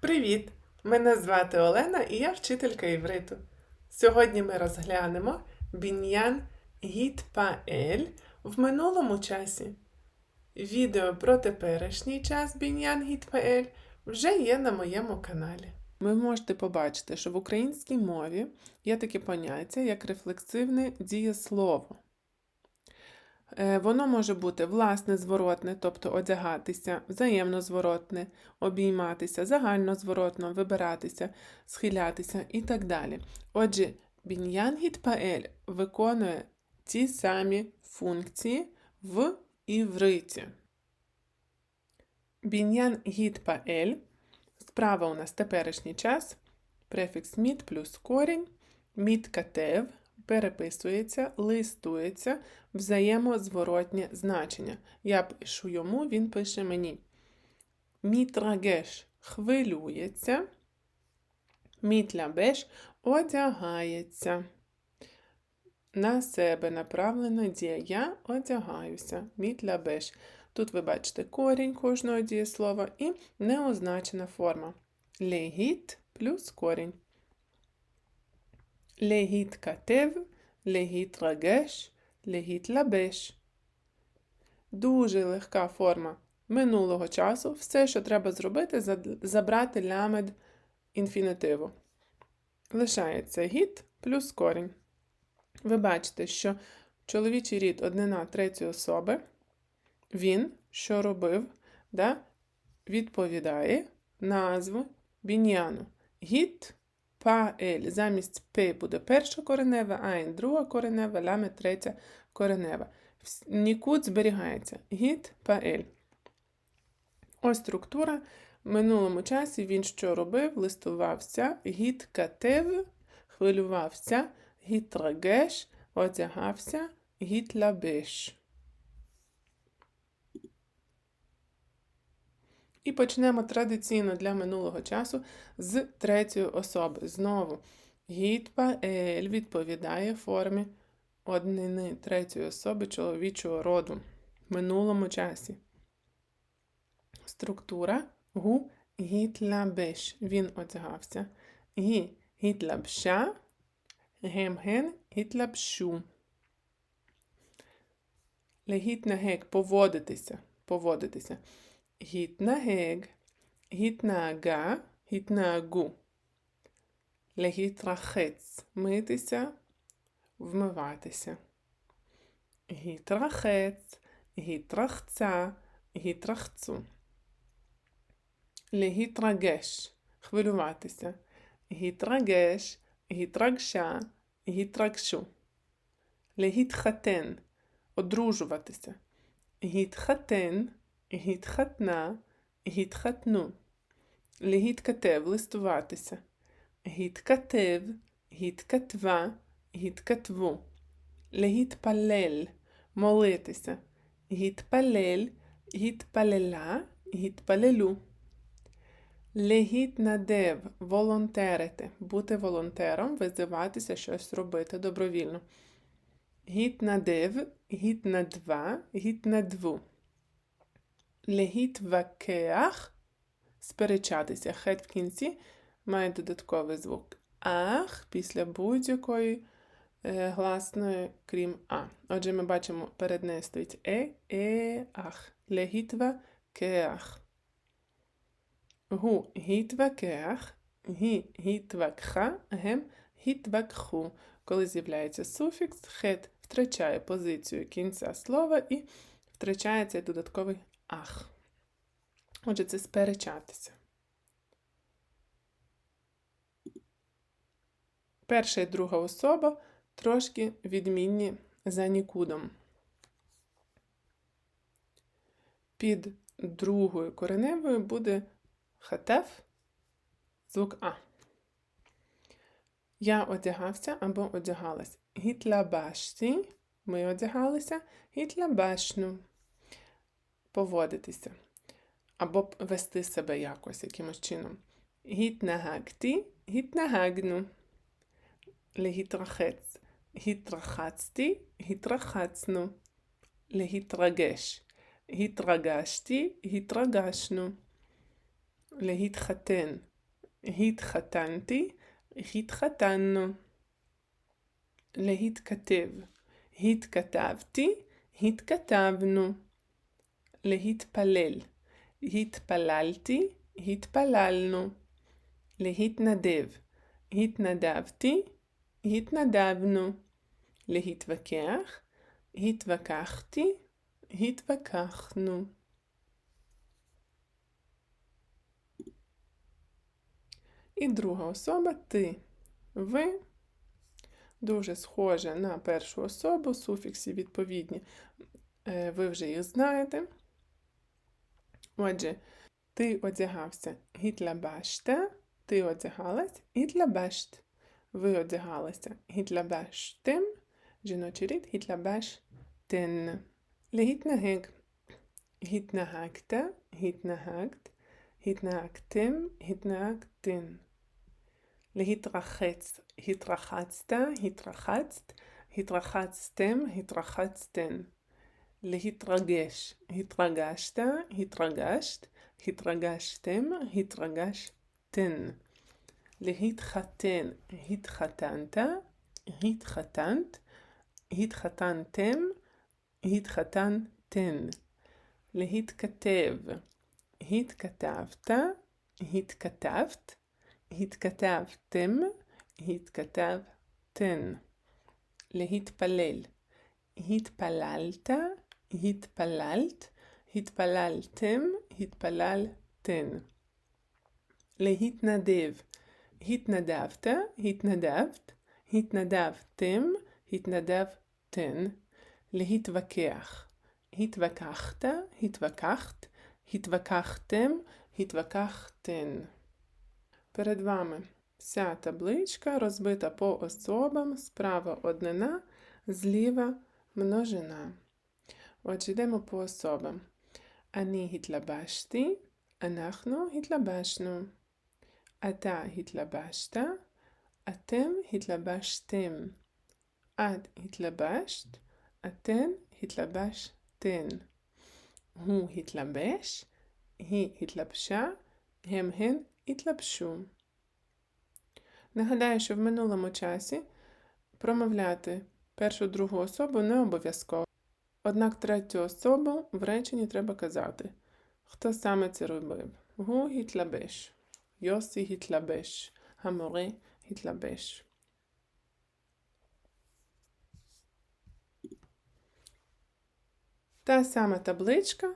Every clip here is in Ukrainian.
Привіт! Мене звати Олена і я вчителька івриту. Сьогодні ми розглянемо біньян гітпаель в минулому часі. Відео про теперішній час біньян гітпаель вже є на моєму каналі. Ви можете побачити, що в українській мові є таке поняття як рефлексивне дієслово. Е, Воно може бути власне зворотне, тобто одягатися, взаємно зворотне, обійматися, загально зворотно, вибиратися, схилятися і так далі. Отже, біньян гітпаель виконує ті самі функції в івриті. Біньян гітпаель справа у нас теперішній час, префікс міт плюс корінь, міт катев переписується, листується, взаємозворотнє значення. Я пишу йому, він пише мені. Мітрагеш хвилюється, мітлябеш одягається. На себе направлена дія. Я одягаюся. Мітлябеш. Тут ви бачите корінь кожного дієслова і неозначена форма. Легіт плюс корінь. להתכתב, להתרגש, להתלבש. Дуже легка форма минулого часу. Все, що треба зробити, зад- забрати лямед інфінітиву. Лишається гід плюс корінь. Ви бачите, що чоловічий рід однина третьої особи, він, що робив, да, відповідає назву біньяну. Гід Паель. Замість П буде перша коренева, айн друга коренева, ляме третя коренева. Нікуд зберігається. Гід паель. Ось структура. В минулому часі він що робив? Листувався, гід катев, хвилювався, гід трагеш, одягався, гід лабеш. І почнемо традиційно для минулого часу з третьої особи. Знову гідпаель відповідає формі однини третьої особи чоловічого роду в минулому часі. Структура гу гітлабеш. Він одягався. Гі гітлабша, гемген гітлабшу. Легітнагек поводитися. поводитися. התנהג, התנהגה, התנהגו. להתרחץ, митися, вмиватися. התרחץ, התרחצה, התרחצו. להתרגש, хвилюватися. התרגש, התרגשה, התרגשו. להתחתן, одружуватися. התחתן, Гітхатна, гітхатну. Легіткатев листуватися. Гіткатев, гіткатва, гіткатву. Легітпалель молитися. Гітпалель, гітпалела, гітпалелу. Легіт надев волонтерити, бути волонтером, визиватися щось робити добровільно. Гід на див, гід на два, гід на дву. Легітвакеах сперечатися. Хет в кінці має додатковий звук. Ах після будь-якої е, гласної, крім А. Отже, ми бачимо, перед нею стоїть е, е, ах. Легітва кеах. Гу гітвакеах, гі гітвакха, гем гітвакху. Коли з'являється суфікс, хет втрачає позицію кінця слова і втрачає цей додатковий ах. Отже, це сперечатися. Перша і друга особа трошки відмінні за нікудом. Під другою кореневою буде хатеф, звук А. Я одягався або одягалась. Гітлабашті. Ми одягалися. Гітлабашну. Поводитися. Або б вести себе якось, якимось чином. Гітнагакті, гітнагагну. Легітрахец. Гітрахацті, гітрахацну. Легітрагеш. Гітрагашті, гітрагашну. להתחתן, התחתנתי, התחתנו. להתכתב, התכתבתי, התכתבנו. להתפלל, התפללתי, התפללנו. להתנדב, התנדבתי, התנדבנו. להתווכח, התווכחתי, התווכחנו. І друга особа ти. Ви дуже схоже на першу особу, суфікси відповідні, е, ви вже їх знаєте. Отже, ти одягався гітлябеште, ти одягалась гітлябешт. Ви одягалися гітлябештим, жіночий рід гітлябештин. Легітнагек. Гітнагекте, гітнагект, гітнагектим, гітнагектин. Легітрахець, гітрахацте, гітрахацт, гітрахацтим, гітрахацтин. להתרגש, התרגשת, התרגשת, התרגשתם, התרגשתן. להתחתן, התחתנת, התחתנת, התחתנתם, התחתנתן. להתכתב, התכתבת, התכתבת, התכתבתם, התכתבתן. להתפלל, התפללת, התפללת, התפללתם, התפללתן. להתנדב, התנדבת, התנדבת, התנדבתם, התנדבתן. להתווכח, התווכחת, התווכחת, התווכחתם, התווכחתן. Перед вами вся табличка розбита по особам, справа однина, зліва множина. Отже, йдемо по особам. Ані гітлабашти, анахно гітлабашну. Ата гітлабашта, атем гітлабаштем. Ат гітлабашт, атен гітлабаштен. Гу гітлабеш, гі гітлабша, гем ген гітлабшу. Нагадаю, що в минулому часі промовляти першу другу особу не обов'язково. Однак третю особу в реченні треба казати. Хто саме це робив? Гу гітлабеш. Йосі гітлабеш. Гаморе гітлабеш. Та сама табличка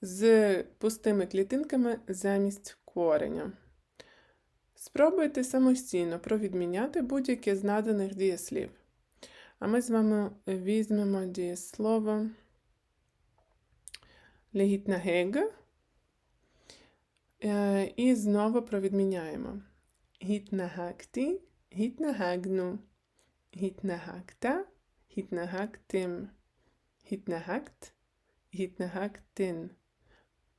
з пустими клітинками замість кореня. Спробуйте самостійно провідміняти будь-яке з наданих дієслів. А ми з вами візьмемо дієслово легітнагег і знову провідміняємо. Гітнагакті, гітнагагну, гітнагакта, гітнагактим, гітнагакт, гітнагактин,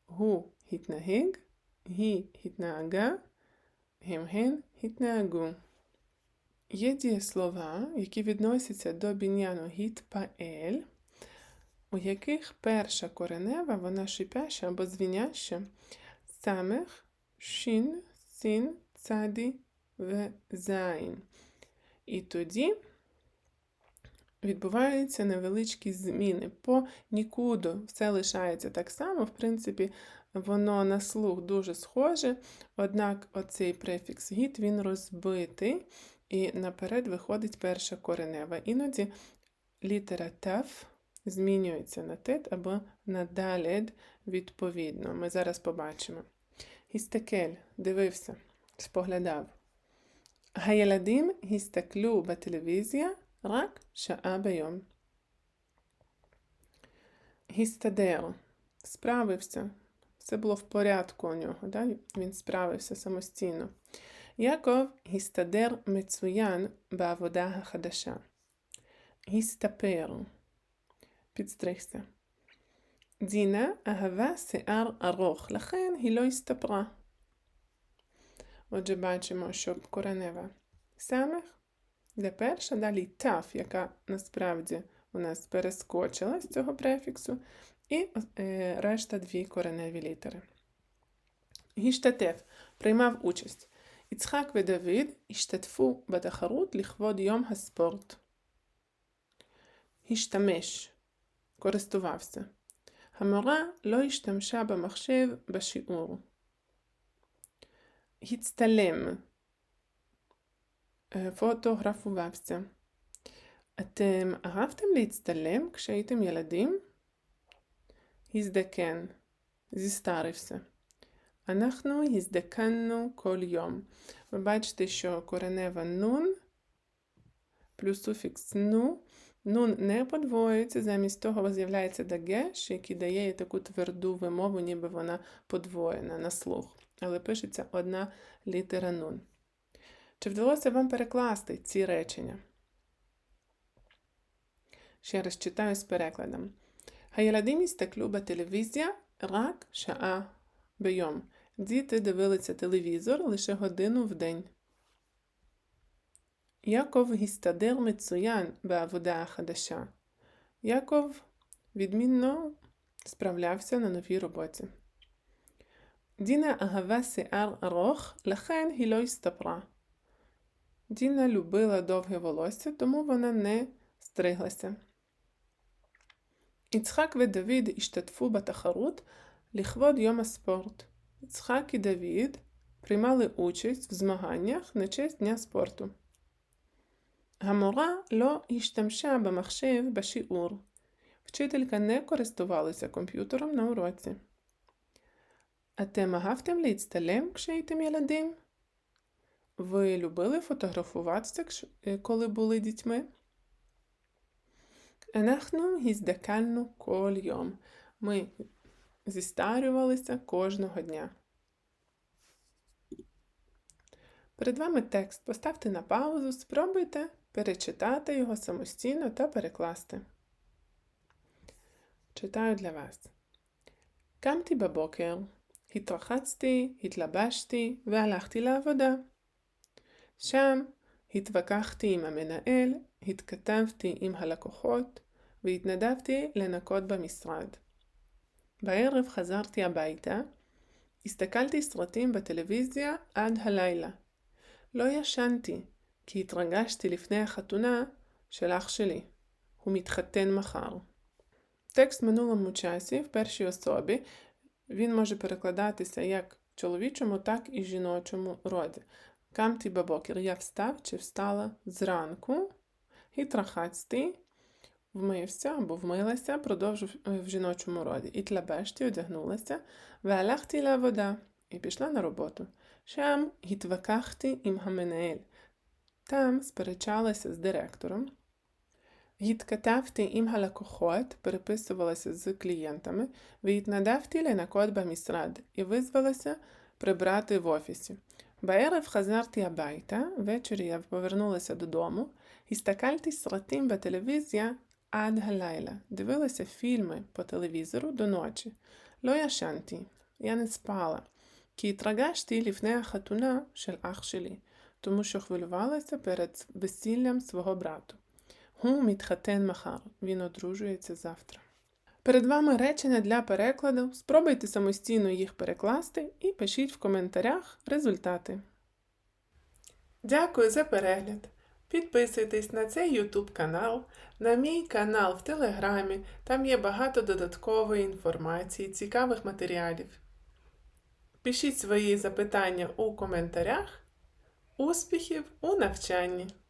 гу гітнагег, гі гітнага, гемген гітнагу. Є дієслова, які відносяться до біньяну гіт паель, у яких перша коренева, вона шипяща або звіняща, самих шін, син, цаді в зайн. І тоді відбуваються невеличкі зміни. По нікуди все лишається так само, в принципі, воно на слух дуже схоже, однак оцей префікс гіт він розбитий, і наперед виходить перша коренева. Іноді літера теф змінюється на тет або на далід відповідно. Ми зараз побачимо. Гістекель дивився, споглядав. Гаєладім гістеклю ба телевізія рак шаабейом. Гістадео справився. Все було в порядку у нього. Да? Він справився самостійно. יעקב הסתדר מצוין בעבודה החדשה. הסתפר, підстригся. דינה אהבה שיער ארוך, לכן היא לא הסתפרה. Отже, бачимо, що коренева самих, де перша, далі таф, яка насправді у нас перескочила з цього префіксу, і е, решта дві кореневі літери. השתתף, приймав участь. יצחק ודוד השתתפו בתחרות לכבוד יום הספורט. השתמש קורסטובבסה. המורה לא השתמשה במחשב בשיעור. הצטלם אה, פוטוגרפובבסה. אתם אהבתם להצטלם כשהייתם ילדים? הזדקן. זיסטרפסה. Анахну гіздеканну кольйом. Ви бачите, що коренева нун плюс суфікс ну. Нун не подвоюється, замість того з'являється дагеш, який дає таку тверду вимову, ніби вона подвоєна на слух. Але пишеться одна літера нун. Чи вдалося вам перекласти ці речення? Ще раз читаю з перекладом. Хаєладиміста клуба телевізія рак шаа Бийом. Діти дивилися телевізор лише годину в день. Яков гістадер мецуян беавуда хадаша. Яков відмінно справлявся на новій роботі. Діна агава сеар арох лахен гілой стапра. Діна любила довге волосся, тому вона не стриглася. Іцхак ве Давід іштатфу батахарут – לכבוד יום הספורט. יצחק і Давід приймали участь в змаганнях на честь Дня спорту. המורה לא השתמשה במחשב בשיעור. Вчителька не користувалася комп'ютером на уроці. אתם אהבתם להצטלם כשהייתם ילדים? Ви любили фотографуватися, кш- коли були дітьми? אנחנו הזדקנו כל יום. Ми зістарювалися кожного дня. Перед вами текст. Поставте на паузу, спробуйте перечитати його самостійно та перекласти. читаю для вас. קמתי בבוקר, התרחצתי, התלבשתי והלכתי לעבודה. שם התווכחתי עם המנהל, התכתבתי עם הלקוחות והתנדבתי לנקות במשרד. בערב חזרתי הביתה, הסתכלתי סרטים בטלוויזיה עד הלילה. לא ישנתי, כי התרגשתי לפני החתונה של אח שלי. הוא מתחתן מחר. Текст в минулому часі в першій особі він може перекладатися як в чоловічому, так і в жіночому роді. Камті бабокер я встав чи встала зранку. Гітрахацький вмився або вмилася, продовжив е, в жіночому роді. І тлабешті одягнулася, велахтіла вода і пішла на роботу. Шам гітвакахті ім хаменеель. Там сперечалася з директором. Гіткатавті ім галакохот переписувалася з клієнтами, віднадавті ленакот бамісрад і визвалася прибрати в офісі. בערב חזרתי הביתה, ввечері я повернулася додому, הסתכלתי סרטים בטלוויזיה Адгалайла дивилася фільми по телевізору до ночі. Лоя Шанті. Я не спала. Кі трагашті ліфнея хатуна шель тому що хвилювалася перед весіллям свого брату. Гум мітхатен махар. Він одружується завтра. Перед вами речення для перекладу. Спробуйте самостійно їх перекласти і пишіть в коментарях результати. Дякую за перегляд! Підписуйтесь на цей YouTube канал, на мій канал в Телеграмі. Там є багато додаткової інформації, цікавих матеріалів. Пишіть свої запитання у коментарях. Успіхів у навчанні!